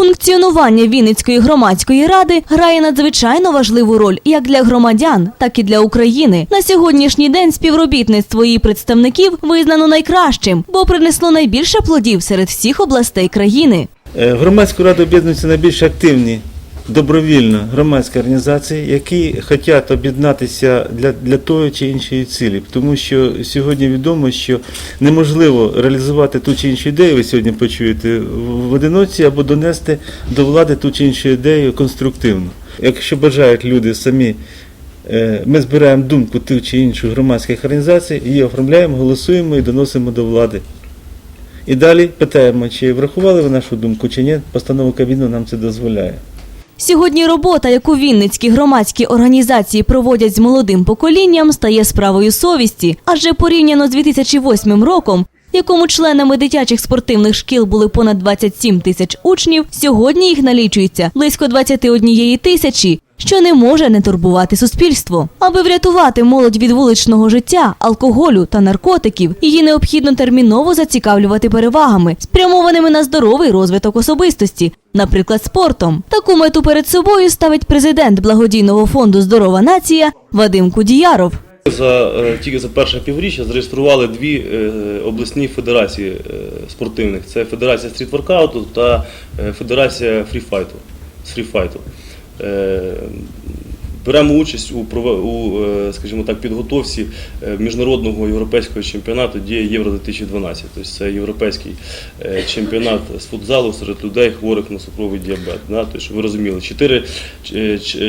Функціонування Вінницької громадської ради грає надзвичайно важливу роль як для громадян, так і для України. На сьогоднішній день співробітництво її представників визнано найкращим, бо принесло найбільше плодів серед всіх областей країни. Е, громадську раду об'єднуються найбільш активні добровільно громадські організації, які хочуть об'єднатися для, для тої чи іншої цілі. Тому що сьогодні відомо, що неможливо реалізувати ту чи іншу ідею, ви сьогодні почуєте, в одиноці або донести до влади ту чи іншу ідею конструктивно. Якщо бажають люди самі, е, ми збираємо думку тих чи інших громадських організацій, її оформляємо, голосуємо і доносимо до влади. І далі питаємо, чи врахували ви нашу думку, чи ні. Постанова Кабміну нам це дозволяє. Сьогодні робота, яку вінницькі громадські організації проводять з молодим поколінням, стає справою совісті, адже порівняно з 2008 роком, якому членами дитячих спортивних шкіл були понад 27 тисяч учнів, сьогодні їх налічується близько 21 тисячі, що не може не турбувати суспільство. Аби врятувати молодь від вуличного життя, алкоголю та наркотиків, її необхідно терміново зацікавлювати перевагами, спрямованими на здоровий розвиток особистості, наприклад, спортом. Таку мету перед собою ставить президент благодійного фонду Здорова нація Вадим Кудіяров. За е, тільки за перше півріччя зареєстрували дві е, обласні федерації е, спортивних. Це Федерація стрітворкауту та Федерація фріфайту. Е, Беремо участь у, у е, скажімо так, підготовці е, міжнародного європейського чемпіонату Дія Євро 2012. Тобто це європейський чемпіонат з футзалу серед людей, хворих на цукровий діабет. Тобто, щоб ви розуміли, чотири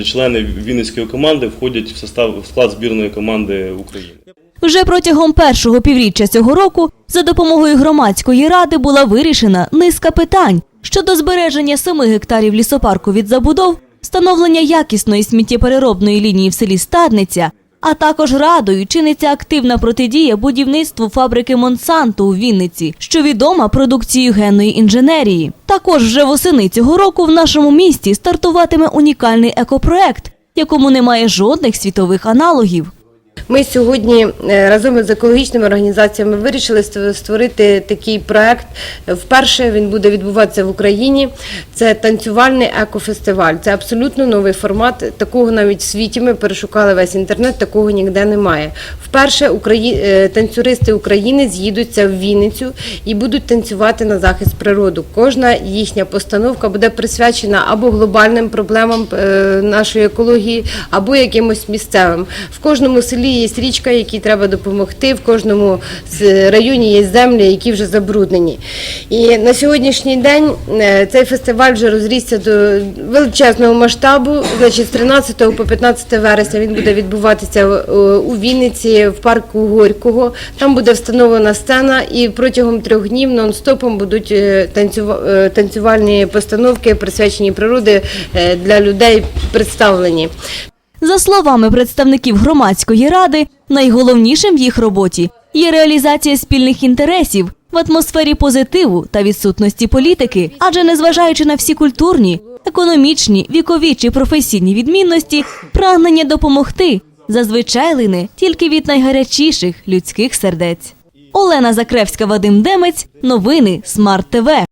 члени Вінницької команди входять в состав в склад збірної команди України. Вже протягом першого півріччя цього року за допомогою громадської ради була вирішена низка питань щодо збереження 7 гектарів лісопарку від забудов, встановлення якісної сміттєпереробної лінії в селі Стадниця, а також радою чиниться активна протидія будівництву фабрики Монсанто у Вінниці, що відома продукцією генної інженерії. Також вже восени цього року в нашому місті стартуватиме унікальний екопроект, якому немає жодних світових аналогів. Ми сьогодні е, разом з екологічними організаціями вирішили створити такий проект. Вперше він буде відбуватися в Україні. Це танцювальний екофестиваль. Це абсолютно новий формат. Такого навіть в світі ми перешукали весь інтернет, такого ніде немає. Вперше Украї... е, танцюристи України з'їдуться в Вінницю і будуть танцювати на захист природи. Кожна їхня постановка буде присвячена або глобальним проблемам е, нашої екології, або якимось місцевим. В кожному селі є річка, якій треба допомогти. В кожному районі є землі, які вже забруднені. І на сьогоднішній день е, цей фестиваль вже розрісся до величезного масштабу. Значить, з 13 по 15 вересня він буде відбуватися е, у Вінниці в парку Горького. Там буде встановлена сцена, і протягом трьох днів нон-стопом будуть е, е, танцювальні постановки, присвячені природи е, для людей представлені. За словами представників громадської ради, найголовнішим в їх роботі є реалізація спільних інтересів в атмосфері позитиву та відсутності політики, адже незважаючи на всі культурні, економічні, вікові чи професійні відмінності, прагнення допомогти зазвичай лине тільки від найгарячіших людських сердець. Олена Закревська, Вадим Демець, новини Смарт ТВ.